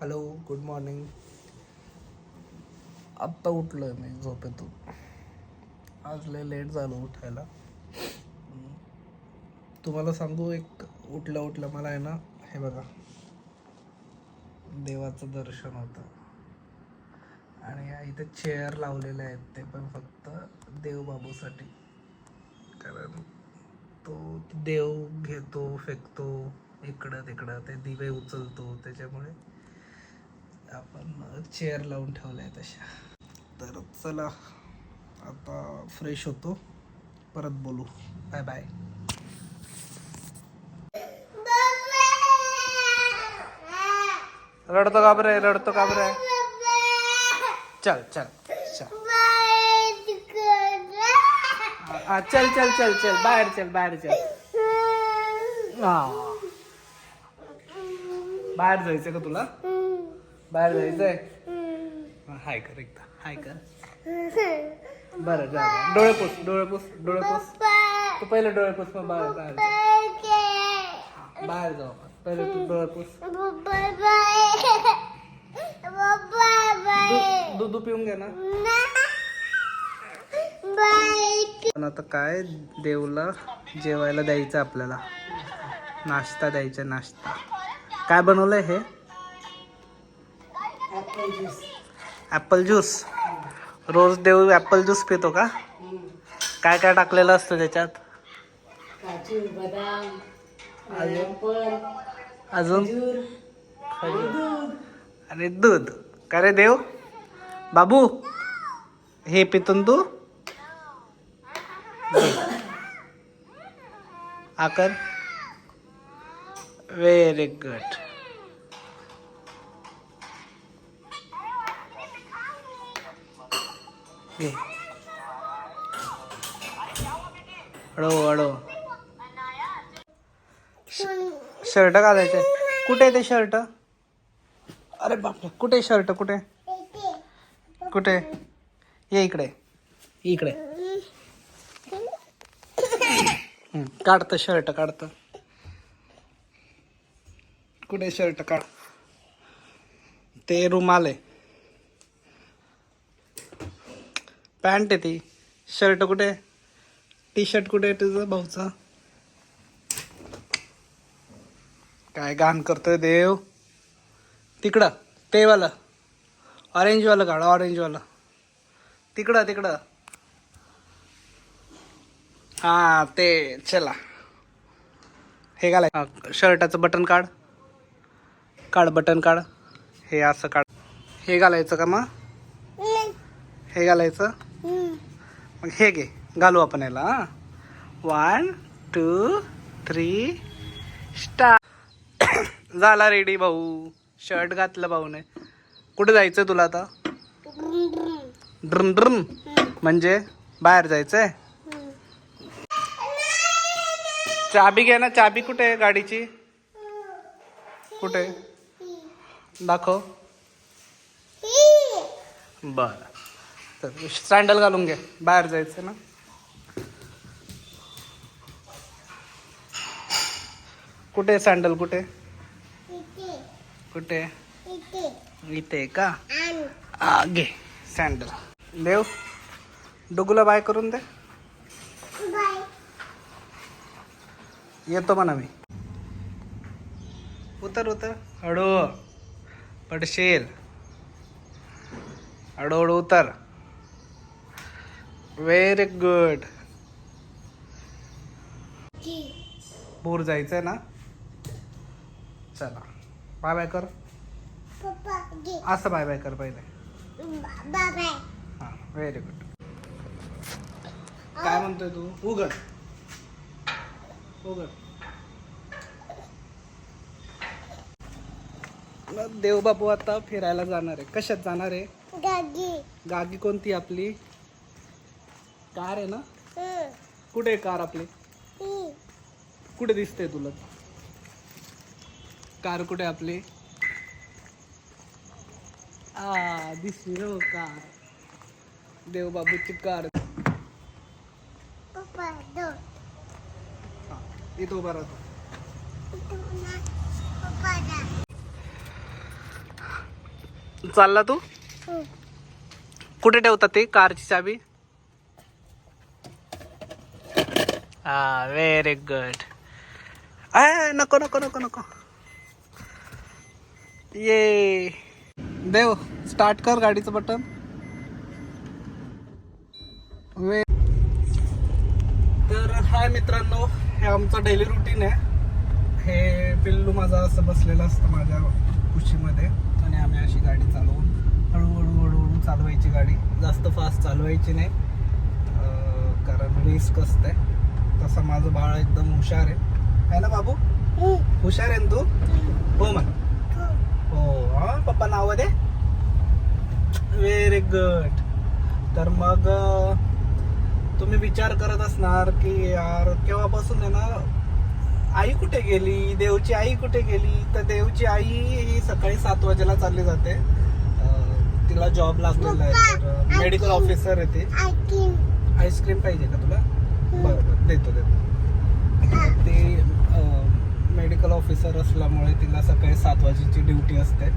Hello good morning आत्ता उठलोय मी झोपेतून. आज लय लेट झालो उठायला. तुम्हाला सांगू एक उठल्या उठल्या मला आहे ना हे बघा. देवाचं दर्शन होतं. आणि इथे चेअर लावलेले आहेत ते पण फक्त देवबाबूसाठी. कारण तो देव घेतो फेकतो इकडं तिकडं. ते दिवे उचलतो त्याच्यामुळे आपण चेअर लावून ठेवल्या आहेत तशा. तर चला आता फ्रेश होतो. परत बोलू. बाय बाय रडतो का बरं? रडतो का बरं? चल चल चल. हा, चल चल चल चल. बाहेर चल बाहेर चल. हा. बाहेर जायचं का तुला? बाहेर जायचंय? हाय कर एकदा हाय कर. बरं जा. डोळे पुस डोळे पुस डोळे पुस. तू पहिले डोळे पुस मग बाहेर बाहेर जा. बाहेर जाऊ पहिले तू डोळे पुस. दूध पिऊन घे ना. पण आता काय देवला जेवायला द्यायचं आपल्याला? नाश्ता द्यायचा नाश्ता. काय बनवलंय हे? ऍपल ज्यूस रोज देव ऍपल ज्यूस पितो का? काय काय टाकलेलं असतं त्याच्यात? काजू बदाम अजून? ऍपल अजून? खजूर आणि दूध. आणि दूध. का रे देव? बाबू हे पितून तू? आकर? व्हेरी गुड घे अडो अडो शर्ट घालायचे कुठे आहे ते शर्ट? अरे बापरे कुठे शर्ट? कुठे? कुठे? ये इकडे. इकडे. काढतं शर्ट काढतं कुठे शर्ट? काढ. ते रुमाल आहे पॅन्ट आहे ती. शर्ट कुठे? टी शर्ट कुठे आहे तुझं भाऊचा? काय घाण करतोय देव. तिकडं ते वालं ऑरेंजवालं काढ ऑरेंजवालं. तिकडं तिकडं. हां ते चला. हे घालाय. शर्टाचं बटन काढ. काढ बटन काढ. हे असं काढ. हे घालायचं का मग? हे घालायचं. मग हे घे घालू आपण याला हां. वन टू थ्री स्टार झाला रेडी भाऊ. शर्ट घातलं भाऊने. कुठे जायचं तुला आता? Drum drum. म्हणजे बाहेर जायचंय? चाबी घे ना चाबी कुठे आहे गाडीची? कुठे? दाखव. बर. तर सँडल घालून घे. बाहेर जायचं ना. कुठे सँडल? कुठे? कुठे? इथे का? हा, घे. सँडल. देव डुगूला बाय करून दे. येतो म्हणा मी. उतर उतर. हळू. पडशील. हळूहळू उतर. व्हेरी गुड पूर जायचंय ना? चला. बाय बाय कर असं बाय बाय कर पहिले. हां व्हेरी गुड काय म्हणतोय तू? उघड. उघड. मग देवबाबू आता फिरायला जाणार आहे. कशात जाणार आहे? गागी कोणती आपली? कार आहे ना? कुठे आहे कार आपली? कुठे दिसते तुला? कार कुठे आपली? आ दिसली हो कार. देवबाबूची कार. इथं उभा राहतो. चालला तू? कुठे ठेवतात ते कारची चाबी? हा व्हेरी गुड आय नको नको नको नको. ये देव स्टार्ट कर गाडीचं बटन वे तर हाय मित्रांनो हे आमचं डेली रुटीन आहे. हे पिल्लू माझा असं बसलेलं असतं माझ्या खुशीमध्ये आणि आम्ही अशी गाडी चालवून हळूहळू हळूहळू चालवायची गाडी. जास्त फास्ट चालवायची नाही. कारण रिस्क असते. तसं माझं बाळ एकदम हुशार आहे. है ना बाबू? हुशार आहे ना तू? हो. मग हो हा? पप्पा नाव दे. व्हेरी गुड तर मग तुम्ही विचार करत असणार की यार केव्हापासून आहे ना आई कुठे गेली? देवची आई कुठे गेली? तर देवची आई ही सकाळी सात वाजेला चालली जाते. तिला जॉब लागलेला आहे. तर मेडिकल ऑफिसर आहे ती. आईस्क्रीम पाहिजे का तुला? बरं बरं. देतो देतो. ती ते मेडिकल ऑफिसर असल्यामुळे तिला सकाळी सात वाजेची ड्युटी असते.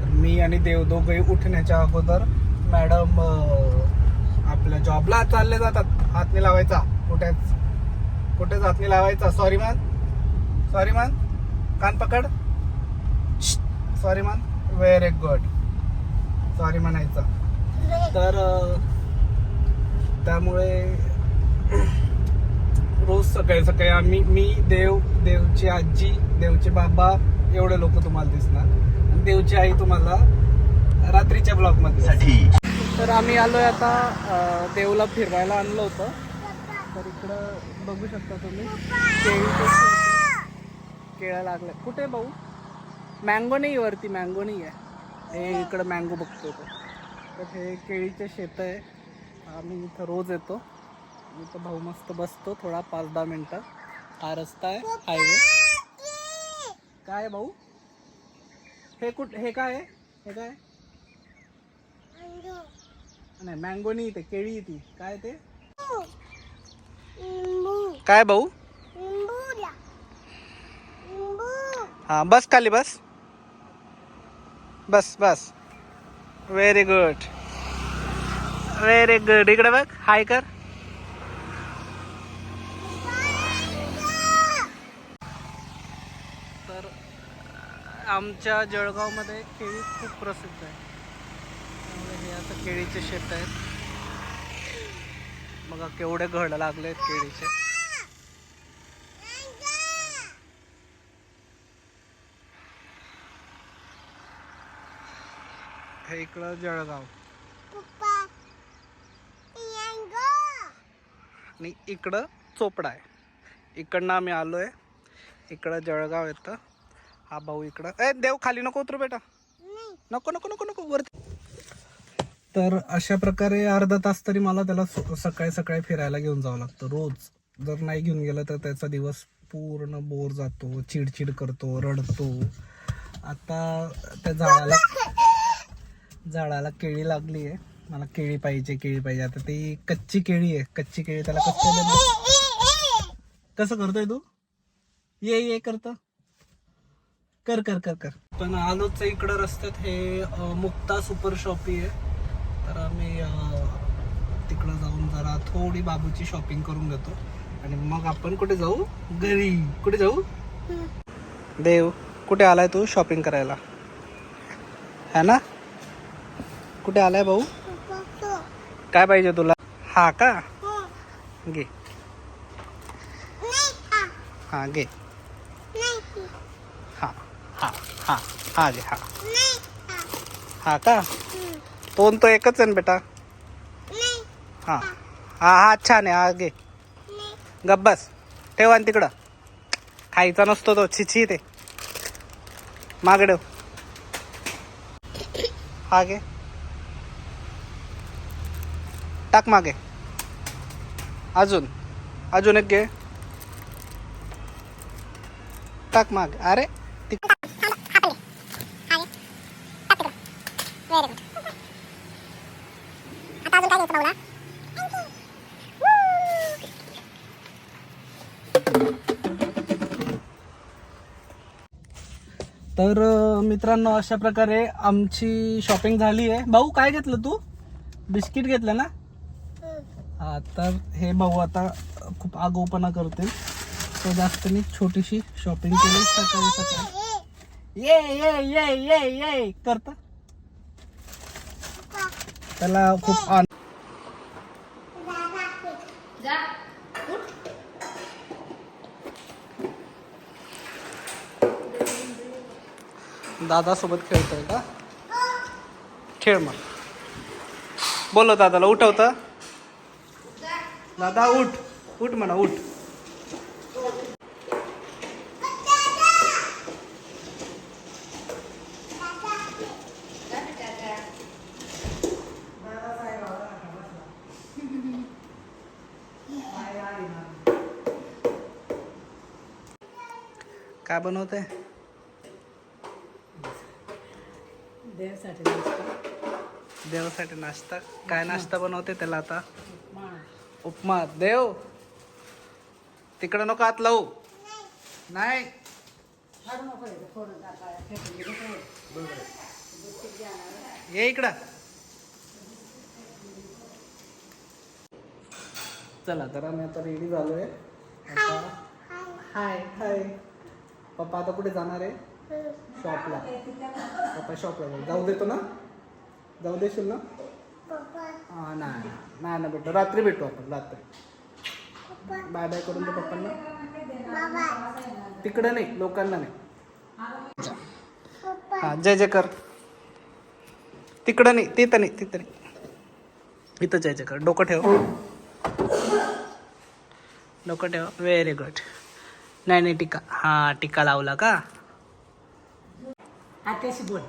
तर मी आणि देव दोघंही उठण्याच्या अगोदर मॅडम आपल्या जॉबला चालले जातात. हातने लावायचा. कुठेच कुठेच हातने लावायचा. सॉरी मान सॉरी मॅन कान पकड. सॉरी मान व्हेरी गुड सॉरी म्हणायचं. तर त्यामुळे रोज सकाळी सकाळी आम्ही मी देव देवची आजी देवचे बाबा एवढे लोक तुम्हाला दिसणार. आणि देवची आई तुम्हाला रात्रीच्या ब्लॉगमध्ये दिसणार. तर आम्ही आलोय आता देवला फिरवायला आणलं होतं. तर इकडं बघू शकता तुम्ही केळीचे केळं लागले. कुठे भाऊ? मँगो नाही वरती मँगो नाही आहे. हे इकडं मँगो बघतो तो. तर हे केळीचे शेत आहे. आम्ही इथं रोज येतो. इथं भाऊ मस्त बसतो थोडा पाच दहा मिनटं. हा रस्ता आहे हायवे काय भाऊ? हे कुठ हे काय आहे? हे काय? नाही मँगो नाही ते केळी ती. काय ते? काय भाऊ? हा बस खाली बस. बस बस. व्हेरी गुड व्हेरी गुड इकडे बघ हाय कर. आमच्या जळगावमध्ये केळी खूप प्रसिद्ध आहे. त्यामुळे हे आता केळीचे शेत आहेत. बघा केवढे घड लागले आहेत केळीचे. हे इकडं जळगाव. आणि इकडं चोपडा आहे. इकडनं आम्ही आलो आहे इकडं जळगाव येतं. हा भाऊ इकडं. ए देव खाली नको उतरू बेटा. नको नको नको नको वरती. तर अशा प्रकारे अर्धा तास तरी मला त्याला सकाळी सकाळी फिरायला घेऊन जावं लागतं. रोज जर नाही घेऊन गेलं तर त्याचा दिवस पूर्ण बोर जातो चिडचिड करतो रडतो. आता त्या झाडाला झाडाला केळी लागली आहे मला केळी पाहिजे केळी पाहिजे. आता ती कच्ची केळी आहे. कच्ची केळी त्याला कसं? कसं करतोय तू? ये ये करत. कर कर कर कर. पण आलोच इकडं रस्त्यात हे मुक्ता सुपर शॉपी आहे. तर आम्ही तिकडं जाऊन जरा थोडी बाबूची शॉपिंग करून घेतो. आणि मग आपण कुठे जाऊ? घरी. कुठे जाऊ? देव कुठे आलाय तू शॉपिंग करायला? है ना? कुठे आलाय भाऊ? काय पाहिजे तुला? हा का? घे. हा घे. हा हा हा हा. हा. हा का? तोंड तो एकच आहे ना बेटा. हा. हा. हा छान आहे हा घे. गब्बस ठेव आणि तिकडं. खायचा नसतो तो छिछी ते. मागे ठेव. हा घे. टाक मागे. अजून. अजून एक घे. टाक मागे. अरे. ती तर मित्रांनो अशा प्रकारे आमची शॉपिंग झाली आहे. भाऊ काय घेतलं तू? बिस्किट घेतलं ना? हा तर हे भाऊ आता खूप आगोपणा करतील. तो जास्त मी छोटीशी शॉपिंग केली. सकाळी सकाळी. ये ये ये ये ये करता. त्याला खूप आन दादासोबत खेळतोय का? खेळ मग. बोलो दादाला उठवतं दादा उठ. उठ म्हणा उठ. काय बनवत आहे देवासाठी नसतं. देवासाठी नाश्ता. काय नाश्ता बनवते त्याला आता? उपमा. देव! तिकडं नको आत लावू. नाही. ये इकडं. चला तर आम्ही आता रेडी झालोय. आता हाय. हाय. पप्पा आता कुठे जाणार आहे? शॉपला पप्पा शॉपला जाऊ जाऊ देतो ना? जाऊ देशील ना? हा नाही नाही ना भेटू रात्री भेटू आपण रात्री. बाय बाय करून दे पप्पांना. तिकडं नाही लोकांना नाही. हा जय जय कर. तिकडं नाही तिथं नाही तिथं नाही. इथं जय जय कर. डोकं ठेव. डोकं ठेव. व्हेरी गुड नाही नाही टिका. हा टिका लावला का? आत्याशी बोल.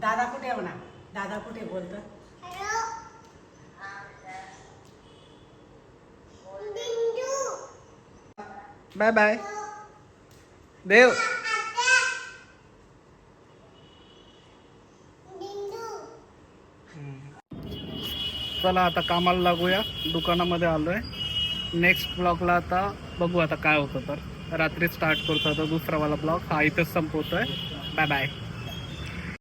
दादा कुठे आहे म्हणा? दादा कुठे बोलत बाय बाय. देव. चला आता कामाला लागूया. दुकानामध्ये आलोय. नेक्स्ट ब्लॉगला आता बघू आता काय होतं तर. रात्री स्टार्ट करतो आता दुसरा वाला ब्लॉग हा इथंच संपवतोय. Bye bye